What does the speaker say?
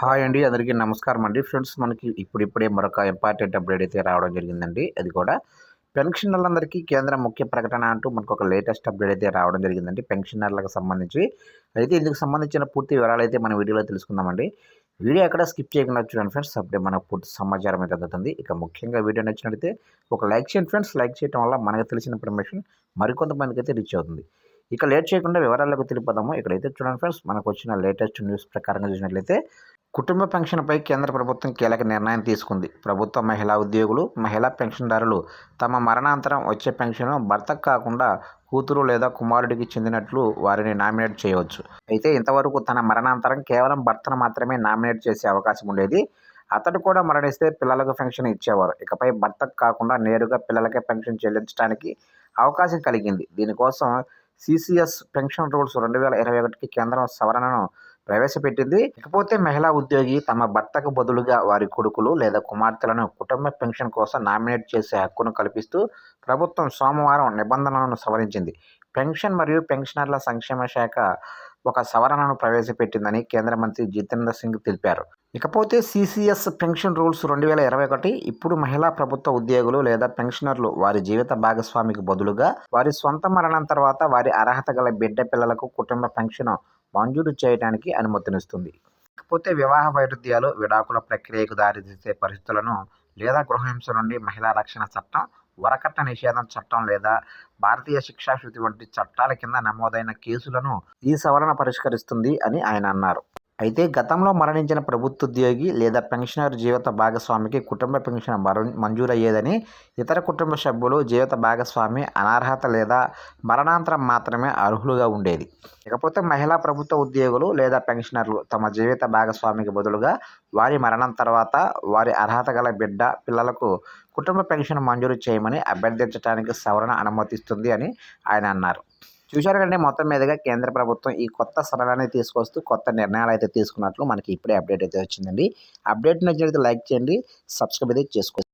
Hi అండి అందరికీ నమస్కారం అండి. ఫ్రెండ్స్ మనకి ఇప్పుడిప్పుడే మరొక ఇంపార్టెంట్ అప్డేట్ అయితే రావడం జరిగిందండి. అది కూడా పెన్షనర్లందరికీ కేంద్ర ముఖ్య ప్రకటన అంటూ మనకు ఒక లేటెస్ట్ అప్డేట్ అయితే రావడం జరిగిందండి. పెన్షనర్లకు సంబంధించి అయితే ఇందుకు సంబంధించిన పూర్తి వివరాలు అయితే మన వీడియోలో తెలుసుకుందామండి. వీడియో ఎక్కడ స్కిప్ చేయకుండా చూడండి ఫ్రెండ్స్. అప్పుడే మనకు పూర్తి సమాచారం అయితే అందుతుంది. ఇక ముఖ్యంగా వీడియో నచ్చినట్లయితే ఒక లైక్ చేయండి ఫ్రెండ్స్. లైక్ చేయడం వల్ల మనకు తెలిసిన ఇన్ఫర్మేషన్ మరికొంతమందికి అయితే రీచ్ అవుతుంది. ఇక లేట్ చేయకుండా వివరాలకు తెలిపోదాము ఇక్కడైతే చూడండి ఫ్రెండ్స్ మనకు వచ్చిన లేటెస్ట్ న్యూస్ ప్రకారంగా చూసినట్లయితే కుటుంబ పెన్షన్పై కేంద్ర ప్రభుత్వం కీలక నిర్ణయం తీసుకుంది. ప్రభుత్వ మహిళా ఉద్యోగులు మహిళా పెన్షన్దారులు తమ మరణాంతరం వచ్చే పెన్షన్ భర్తకు కాకుండా కూతురు లేదా కుమారుడికి చెందినట్లు వారిని నామినేట్ చేయవచ్చు. అయితే ఇంతవరకు తన మరణాంతరం కేవలం భర్తను మాత్రమే నామినేట్ చేసే అవకాశం ఉండేది. అతడు కూడా మరణిస్తే పిల్లలకు పెన్షన్ ఇచ్చేవారు. ఇకపై భర్తకు కాకుండా నేరుగా పిల్లలకే పెన్షన్ చెల్లించడానికి అవకాశం కలిగింది. దీనికోసం సిసిఎస్ పెన్షన్ రూల్స్ రెండు వేల ఇరవై ఒకటికి కేంద్రం సవరణను ప్రవేశపెట్టింది. ఇకపోతే మహిళా ఉద్యోగి తమ భర్తకు బదులుగా వారి కొడుకులు లేదా కుమార్తెలను కుటుంబ పెన్షన్ కోసం నామినేట్ చేసే హక్కును కల్పిస్తూ ప్రభుత్వం సోమవారం నిబంధనలను సవరించింది. పెన్షన్ మరియు పెన్షనర్ల సంక్షేమ శాఖ ఒక సవరణను ప్రవేశపెట్టిందని కేంద్ర మంత్రి జితేంద్ర సింగ్ తెలిపారు. ఇకపోతే సిసిఎస్ పెన్షన్ రూల్స్ రెండు వేల ఇరవై ఒకటి ఇప్పుడు మహిళా ప్రభుత్వ ఉద్యోగులు లేదా పెన్షనర్లు వారి జీవిత భాగస్వామికి బదులుగా వారి సొంత మరణం తర్వాత వారి అర్హత గల బిడ్డ పిల్లలకు కుటుంబ పెన్షన్ మంజూరు చేయడానికి అనుమతినిస్తుంది. ఇకపోతే వివాహ వైరుధ్యాలు విడాకుల ప్రక్రియకు దారితీసే పరిస్థితులను లేదా గృహహింస నుండి మహిళా రక్షణ చట్టం వరకట్న నిషేధం చట్టం లేదా భారతీయ శిక్షాశృతి వంటి చట్టాల కింద నమోదైన కేసులను ఈ సవరణ పరిష్కరిస్తుంది అని ఆయన అన్నారు. అయితే గతంలో మరణించిన ప్రభుత్వోద్యోగి లేదా పెన్షనర్ జీవిత భాగస్వామికి కుటుంబ పెన్షన్ మర మంజూరయ్యేదని ఇతర కుటుంబ సభ్యులు జీవిత భాగస్వామి అనర్హత లేదా మరణాంతరం మాత్రమే అర్హులుగా ఉండేది. ఇకపోతే మహిళా ప్రభుత్వ ఉద్యోగులు లేదా పెన్షనర్లు తమ జీవిత భాగస్వామికి బదులుగా వారి మరణం తర్వాత వారి అర్హత గల బిడ్డ పిల్లలకు కుటుంబ పెన్షన్ మంజూరు చేయమని అభ్యర్థించడానికి సవరణ అనుమతిస్తుంది అని ఆయన అన్నారు. చూశారు కంటే మొత్తం మీదుగా కేంద్ర ప్రభుత్వం ఈ కొత్త సరళాన్ని తీసుకొస్తూ కొత్త నిర్ణయాలు అయితే తీసుకున్నట్లు మనకి ఇప్పుడే అప్డేట్ అయితే వచ్చిందండి. అప్డేట్ నచ్చినట్లయితే లైక్ చేయండి సబ్స్క్రైబ్ అయితే చేసుకో